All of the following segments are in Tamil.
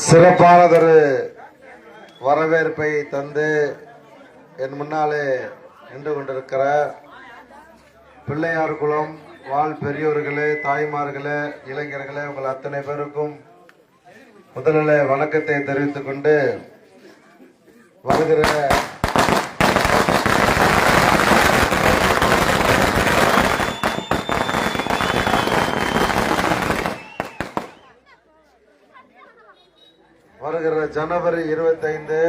சிறப்பானதொரு வரவேற்பை தந்து என் முன்னாலே நின்று கொண்டிருக்கிற பிள்ளையார் குளம் வாழ் பெரியோர்களே தாய்மார்களே இளைஞர்களே உங்கள் அத்தனை பேருக்கும் முதலில் வணக்கத்தை தெரிவித்துக் கொண்டு வருகிற வருகிற ஜனவரி 25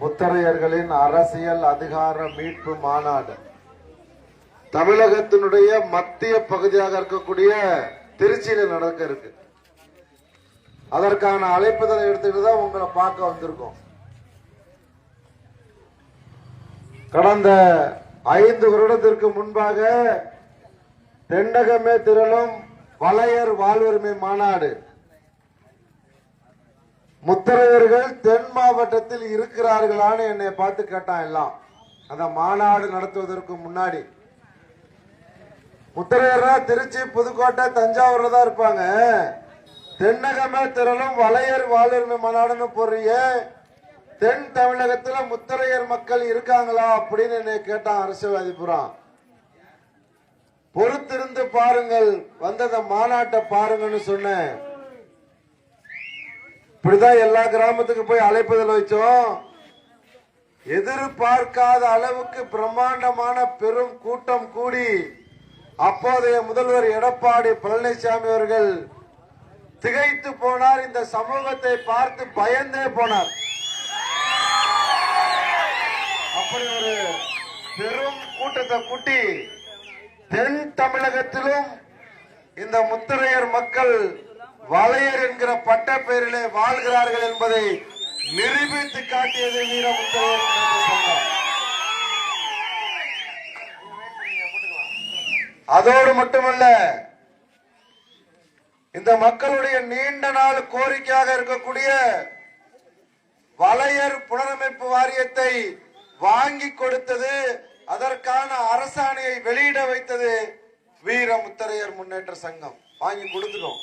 முத்தரையர்களின் அரசியல் அதிகார மீட்பு மாநாடு. தமிழகத்தினுடைய மத்திய பகுதியாக இருக்கக்கூடிய திருச்சியில நடக்க இருக்கு. அதற்கான அழைப்புதலை எடுத்துட்டு தான் உங்களை பார்க்க வந்திருக்கோம். கடந்த ஐந்து வருடத்திற்கு முன்பாக தென்னகமே திரளும் வளையர் வாழ்வுரிமை மாநாடு. முத்தரையர்கள் தென் மாவட்டத்தில் இருக்கிறார்களான்னு என்னை பார்த்து கேட்டான் எல்லாம். அந்த மாநாடு நடத்துவதற்கு முன்னாடி. முத்தரையர்னா திருச்சி புதுக்கோட்டை தஞ்சாவூர்ல தான் இருப்பாங்க. தென்னகமே திரளும் வளையர் வாழ்வுரிமை மாநாடுன்னு போறிய தென் தமிழகத்துல முத்தரையர் மக்கள் இருக்காங்களா அப்படின்னு என்னை கேட்டான் அரசியல்வாதிபுரம் பொறுத்திருந்து பாருங்கள் வந்த மாநாட்டை பாருங்கன்னு சொன்னேன். இப்படிதான் எல்லா கிராமத்துக்கு போய் அழைப்பதில் வச்சோம். எதிர்பார்க்காத அளவுக்கு பிரம்மாண்டமான பெரும் கூட்டம் கூடி அப்போதைய முதல்வர் எடப்பாடி பழனிசாமி அவர்கள் திகைத்து போனார். இந்த சமூகத்தை பார்த்து பயந்தே போனார். அப்படி ஒரு பெரும் கூட்டத்தை கூட்டி தென் தமிழகத்திலும் இந்த முத்திரையர் மக்கள் வளையர் என்கிற பட்ட பெயரிலே வாழ்கிறார்கள் என்பதை நிரூபித்து காட்டியது வீர முத்திரையர் அதோடு மட்டுமல்ல இந்த மக்களுடைய நீண்ட நாள் கோரிக்கையாக இருக்கக்கூடிய வளையர் புனரமைப்பு வாரியத்தை வாங்கி கொடுத்தது அதற்கான அரசாணையை வெளியிட வைத்தது வீரமுத்தரையர் முன்னேற்ற சங்கம். வாங்கி கொடுத்துட்டோம்.